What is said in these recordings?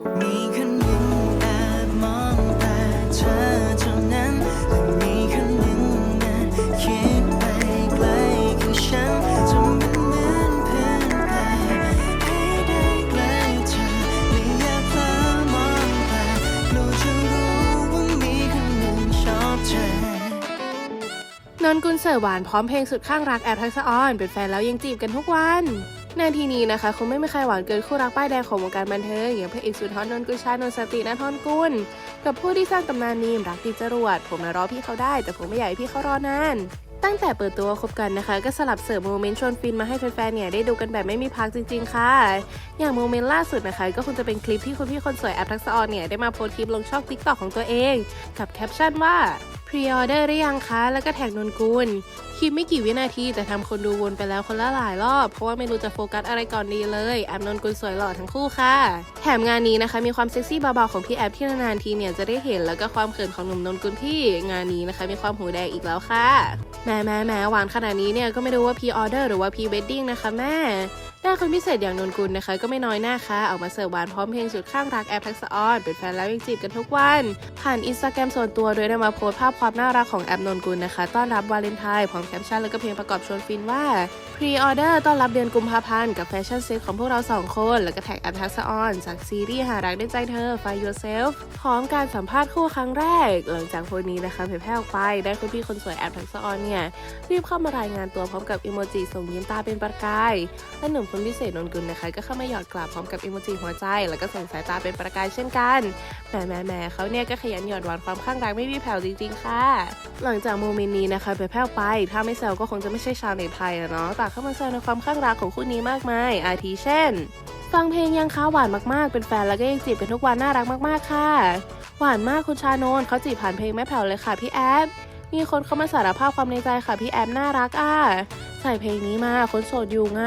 นนกุลเสิร์หวานพร้อมเพลงสุดข้างรักแอบทักษะออน เป็นแฟนแล้วยังจีบกันทุกวัน นาทีนี้นะคะคงไม่มีใครหวานเกินคู่รักป้ายแดงของวงการบันเทิงอย่างพระเอกสุดฮอตนนกุลชานนสตินทรกุลกับผู้ที่สร้างตำนานมีมรักติดจรวดผมนะรอพี่เขาได้ แต่ผมไม่อยากให้พี่เขารอนานตั้งแต่เปิดตัวคบกันนะคะ ก็สลับเสิร์ฟโมเมนต์ชวนฟินมาให้แฟนๆเนี่ยได้ดูกันแบบไม่มีพักจริง ๆ ค่ะ อย่างโมเมนต์ล่าสุดนะคะ ก็คงจะเป็นคลิปที่คุณพี่คนสวยแอปทักษะออนเนี่ยได้มาโพสคลิปลงช่อง TikTok ของตัวเอง กับแคปชั่นว่า พรีออเดอร์หรือยังคะ แล้วก็แท็กนนกุลคลิปไม่กี่วินาทีแต่ทำคนดูวนไปแล้วคนละหลายรอบ เพราะว่าไม่รู้จะโฟกัสอะไรก่อนดีเลยแอปนนกุลสวยหล่อทั้งคู่ค่ะ แถมงานนี้นะคะ มีความเซ็กซี่เบาๆของพี่แอปที่นานๆทีเนี่ยจะได้เห็นแล้วก็ความเขินของหนุ่มนนกุลที่งานนี้นะคะ มีความหูแดงอีกแล้วค่ะแหม่แหม่แหม่หวานขนาดนี้เนี่ยก็ไม่รู้ว่าพีออเดอร์หรือว่าพีเวดดิ้งนะคะแม่ ด้านคนพิเศษอย่างนนกุลนะคะ ก็ไม่น้อยหน้าค่ะออกมาเสิร์ฟหวานพร้อมเพลงสุดข้างรักแอปทักษออนเป็นแฟนแล้วยังจีบกันทุกวัน ผ่านอินสตาแกรมส่วนตัวโดยได้มาโพสภาพความน่ารักของแอปนนกุลนะคะ ต้อนรับวาเลนไทน์พร้อมแคปชั่นแล้วก็เพลงประกอบชวนฟินว่าพรีออเดอร์ต้อนรับเดือนกุมภาพันธ์กับแฟชั่นเซ็ตของพวกเราสองคน แล้วก็แท็กแอปทักษออนจากซีรีส์หารักด้วยใจเธอ Find Yourself พร้อมการสัมภาษณ์คู่ครั้งแรก หลังจากโพสนี้นะคะเผยแพร่ออกไปได้คุณพี่คนสวยแอปทักษออนเนี่ยรีบเข้ามารายงานตัวพร้อมกับอิโมจิส่งยิ้มตาเป็นประกายและหนุ่มคนพิเศษนนกุลนะคะ ก็เข้ามาหยอดกลับพร้อมกับอิโมจิหัวใจ แล้วก็ส่งสายตาเป็นประกายเช่นกันแหมแหมแหมเขาเนี่ยก็ขยันหยอดหวานความข้างรักไม่มีแผ่วจริงๆค่ะ หลังจากโมเมนต์นี้นะคะเผยแพร่ไป ถ้าไม่แซวก็คงจะไม่ใช่ชาวเน็ตไทยอะเนาะต่างเข้ามาแซวในความข้างรักของคู่นี้มากมาย อาทิเช่น ฟังเพลงยังค้าหวานมากๆ เป็นแฟนแล้วก็ยังจีบกันทุกวันน่ารักมากๆค่ะ หวานมากคุณชาโนนเขาจีบผ่านเพลงไม่แผ่วเลยค่ะพี่แอฟมีคนเข้ามาสารภาพความในใจค่ะพี่แอมน่ารักอะ ใส่เพลงนี้มาคนโสดอยู่ไง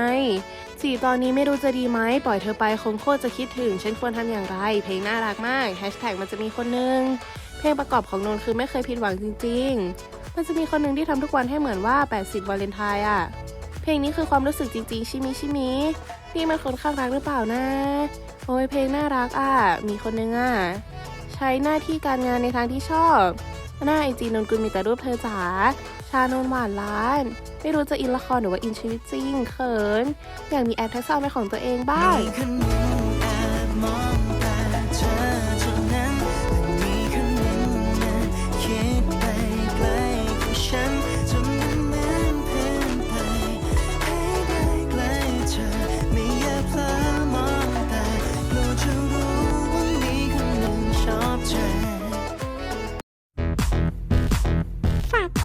จีบตอนนี้ไม่รู้จะดีไหมปล่อยเธอไปคงโคตรจะคิดถึง ฉันควรทำอย่างไร เพลงน่ารักมากแฮชแท็กมันจะมีคนนึง เพลงประกอบของนนคือไม่เคยผิดหวังจริง ๆ มันจะมีคนหนึ่งที่ทำทุกวันให้เหมือนว่า 80วาเลนไทน์อะ เพลงนี้คือความรู้สึกจริง ๆ ชิมิชิมินี่มันคนข้างรักหรือเปล่านะ โอ้ยเพลงน่ารักอะ มีคนนึงอะ ใช้หน้าที่การงานในทางที่ชอบ หน้าไอจีนนกุลมีแต่รูปเธอจ๋า ชานนหวานล้าน ไม่รู้จะอินละครหรือว่าอินชีวิตจริงเขิน อยากมีแอปทักษะเป็นของตัวเองบ้าง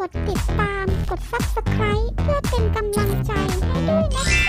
ดติดตาม กด subscribe เพื่อเป็นกำลังใจให้ด้วยนะคะ